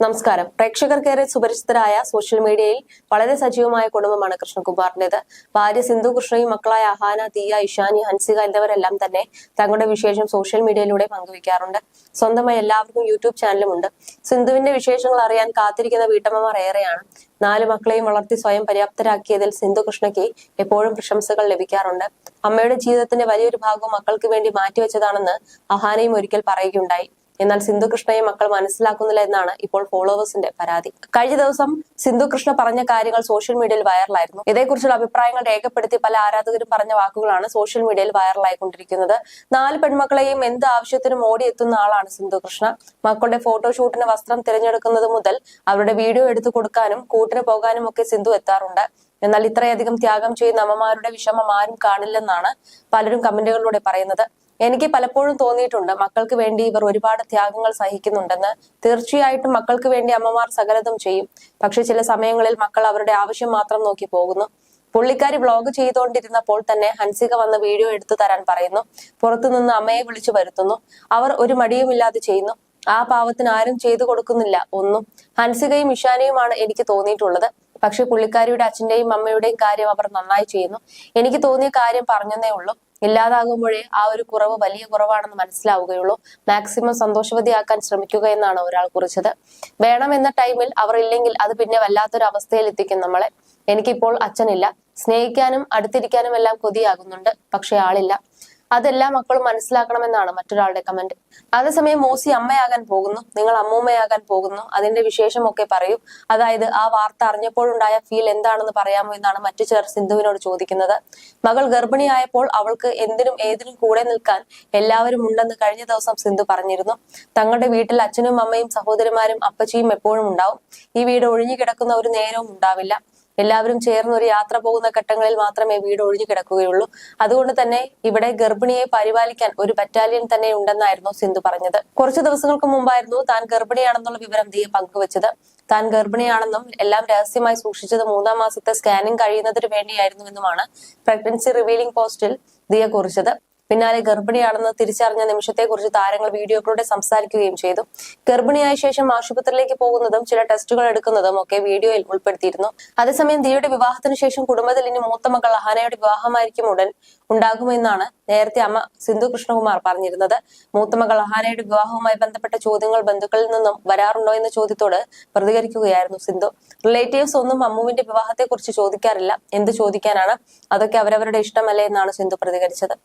നമസ്കാരം. പ്രേക്ഷകർക്കേറെ സുപരിചിതരായ സോഷ്യൽ മീഡിയയിൽ വളരെ സജീവമായ കുടുംബമാണ് കൃഷ്ണകുമാറിന്റേത് ഭാര്യ സിന്ധു കൃഷ്ണയും മക്കളായ അഹാന തീയ ഇഷാനി ഹൻസിക എന്നിവരെല്ലാം തന്നെ തങ്ങളുടെ വിശേഷം സോഷ്യൽ മീഡിയയിലൂടെ പങ്കുവയ്ക്കാറുണ്ട്. സ്വന്തമായി എല്ലാവർക്കും യൂട്യൂബ് ചാനലും ഉണ്ട് സിന്ധുവിന്റെ വിശേഷങ്ങൾ അറിയാൻ കാത്തിരിക്കുന്ന വീട്ടമ്മമാർ ഏറെയാണ്. നാല് മക്കളെയും വളർത്തി സ്വയം പര്യാപ്തരാക്കിയതിൽ സിന്ധു കൃഷ്ണയ്ക്ക് എപ്പോഴും പ്രശംസകൾ ലഭിക്കാറുണ്ട്. അമ്മയുടെ ജീവിതത്തിന്റെ വലിയൊരു ഭാഗവും മക്കൾക്ക് വേണ്ടി മാറ്റിവെച്ചതാണെന്ന് അഹാനയും ഒരിക്കൽ പറയുകയുണ്ടായി. എന്നാൽ സിന്ധു കൃഷ്ണയെ മക്കൾ മനസ്സിലാക്കുന്നില്ല എന്നാണ് ഇപ്പോൾ ഫോളോവേഴ്സിന്റെ പരാതി. കഴിഞ്ഞ ദിവസം സിന്ധു കൃഷ്ണ പറഞ്ഞ കാര്യങ്ങൾ സോഷ്യൽ മീഡിയയിൽ വൈറലായിരുന്നു. ഇതേക്കുറിച്ചുള്ള അഭിപ്രായങ്ങൾ രേഖപ്പെടുത്തി പല ആരാധകരും പറഞ്ഞ വാക്കുകളാണ് സോഷ്യൽ മീഡിയയിൽ വൈറലായിക്കൊണ്ടിരിക്കുന്നത്. നാല് പെൺമക്കളെയും എന്ത് ആവശ്യത്തിനും ഓടിയെത്തുന്ന ആളാണ് സിന്ധു കൃഷ്ണ മക്കളുടെ ഫോട്ടോഷൂട്ടിന് വസ്ത്രം തിരഞ്ഞെടുക്കുന്നത് മുതൽ അവരുടെ വീഡിയോ എടുത്തു കൊടുക്കാനും കൂട്ടിന് പോകാനും ഒക്കെ സിന്ധു എത്താറുണ്ട്. എന്നാൽ ഇത്രയധികം ത്യാഗം ചെയ്യുന്ന അമ്മമാരുടെ വിഷമം ആരും കാണില്ലെന്നാണ് പലരും കമന്റുകളിലൂടെ പറയുന്നത്. എനിക്ക് പലപ്പോഴും തോന്നിയിട്ടുണ്ട് മക്കൾക്ക് വേണ്ടി ഇവർ ഒരുപാട് ത്യാഗങ്ങൾ സഹിക്കുന്നുണ്ടെന്ന്. തീർച്ചയായിട്ടും മക്കൾക്ക് വേണ്ടി അമ്മമാർ സകലതും ചെയ്യും. പക്ഷെ ചില സമയങ്ങളിൽ മക്കൾ അവരുടെ ആവശ്യം മാത്രം നോക്കി പോകുന്നു. പുള്ളിക്കാരി വ്ളോഗ് ചെയ്തുകൊണ്ടിരുന്നപ്പോൾ തന്നെ ഹൻസിക വന്ന് വീഡിയോ എടുത്തു തരാൻ പറയുന്നു. പുറത്തുനിന്ന് അമ്മയെ വിളിച്ചു വരുത്തുന്നു. അവർ ഒരു മടിയുമില്ലാതെ ചെയ്യുന്നു. ആ പാവത്തിന് ആരും ചെയ്തു കൊടുക്കുന്നില്ല ഒന്നും. ഹൻസികയും ഇഷാനയുമാണ് എനിക്ക് തോന്നിയിട്ടുള്ളത്. പക്ഷെ പുള്ളിക്കാരിയുടെ അച്ഛന്റെയും അമ്മയുടെയും കാര്യം അവർ നന്നായി ചെയ്യുന്നു. എനിക്ക് തോന്നിയ കാര്യം പറഞ്ഞതേ ഉള്ളൂ. ഇല്ലാതാകുമ്പോഴേ ആ ഒരു കുറവ് വലിയ കുറവാണെന്ന് മനസ്സിലാവുകയുള്ളൂ. മാക്സിമം സന്തോഷവതിയാക്കാൻ ശ്രമിക്കുക എന്നാണ് ഒരാൾ കുറിച്ചത്. വേണമെന്ന ടൈമിൽ അവർ ഇല്ലെങ്കിൽ അത് പിന്നെ വല്ലാത്തൊരു അവസ്ഥയിൽ എത്തിക്കും നമ്മളെ. എനിക്കിപ്പോൾ അച്ഛനില്ല. സ്നേഹിക്കാനും അടുത്തിരിക്കാനും എല്ലാം കൊതിയാകുന്നുണ്ട്. പക്ഷെ ആളില്ല. അതെല്ലാം മക്കളും മനസ്സിലാക്കണമെന്നാണ് മറ്റൊരാളുടെ കമന്റ് അതേസമയം മോസി അമ്മയാകാൻ പോകുന്നു. നിങ്ങൾ അമ്മൂമ്മയാകാൻ പോകുന്നു. അതിന്റെ വിശേഷമൊക്കെ പറയൂ. അതായത് ആ വാർത്ത അറിഞ്ഞപ്പോഴുണ്ടായ ഫീൽ എന്താണെന്ന് പറയാമോ എന്നാണ് മറ്റു ചിലർ സിന്ധുവിനോട് ചോദിക്കുന്നത്. മകൾ ഗർഭിണിയായപ്പോൾ അവൾക്ക് എന്തിനും ഏതിനും കൂടെ നിൽക്കാൻ എല്ലാവരും ഉണ്ടെന്ന് കഴിഞ്ഞ ദിവസം സിന്ധു പറഞ്ഞിരുന്നു. തങ്ങളുടെ വീട്ടിൽ അച്ഛനും അമ്മയും സഹോദരിമാരും അപ്പച്ചിയും എപ്പോഴും ഉണ്ടാവും. ഈ വീട് ഒഴിഞ്ഞു കിടക്കുന്ന ഒരു നേരവും ഉണ്ടാവില്ല. എല്ലാവരും ചേർന്ന് ഒരു യാത്ര പോകുന്ന ഘട്ടങ്ങളിൽ മാത്രമേ വീട് ഒഴിഞ്ഞു കിടക്കുകയുള്ളൂ. അതുകൊണ്ട് തന്നെ ഇവിടെ ഗർഭിണിയെ പരിപാലിക്കാൻ ഒരു ബറ്റാലിയൻ തന്നെ ഉണ്ടെന്നായിരുന്നു സിന്ധു പറഞ്ഞത്. കുറച്ചു ദിവസങ്ങൾക്ക് മുമ്പായിരുന്നു താൻ ഗർഭിണിയാണെന്നുള്ള വിവരം ദിയ പങ്കുവച്ചത്. താൻ ഗർഭിണിയാണെന്നും എല്ലാം രഹസ്യമായി സൂക്ഷിച്ചത് മൂന്നാം മാസത്തെ സ്കാനിംഗ് കഴിയുന്നതിന് വേണ്ടിയായിരുന്നുവെന്നുമാണ് പ്രഗ്നൻസി റിവീലിംഗ് പോസ്റ്റിൽ ദിയ കുറിച്ചത്. പിന്നാലെ ഗർഭിണിയാണെന്ന് തിരിച്ചറിഞ്ഞ നിമിഷത്തെക്കുറിച്ച് താരങ്ങൾ വീഡിയോകളിലൂടെ സംസാരിക്കുകയും ചെയ്തു. ഗർഭിണിയായ ശേഷം ആശുപത്രിയിലേക്ക് പോകുന്നതും ചില ടെസ്റ്റുകൾ എടുക്കുന്നതും ഒക്കെ വീഡിയോയിൽ ഉൾപ്പെടുത്തിയിരുന്നു. അതേസമയം ദിയുടെ വിവാഹത്തിന് ശേഷം കുടുംബത്തിൽ ഇനി മൂത്ത മകൾ അഹാനയുടെ വിവാഹമായിരിക്കും ഉടൻ ഉണ്ടാകുമെന്നാണ് നേരത്തെ അമ്മ സിന്ധു കൃഷ്ണകുമാർ പറഞ്ഞിരുന്നത്. മൂത്ത മകൾ അഹാനയുടെ വിവാഹവുമായി ബന്ധപ്പെട്ട ചോദ്യങ്ങൾ ബന്ധുക്കളിൽ നിന്നും വരാറുണ്ടോ എന്ന ചോദ്യത്തോട് പ്രതികരിക്കുകയായിരുന്നു സിന്ധു. റിലേറ്റീവ്സ് ഒന്നും അമ്മുവിന്റെ വിവാഹത്തെക്കുറിച്ച് ചോദിക്കാറില്ല. എന്ത് ചോദിക്കാനാണ്? അതൊക്കെ അവരവരുടെ ഇഷ്ടമല്ലേ എന്നാണ് സിന്ധു പ്രതികരിച്ചത്.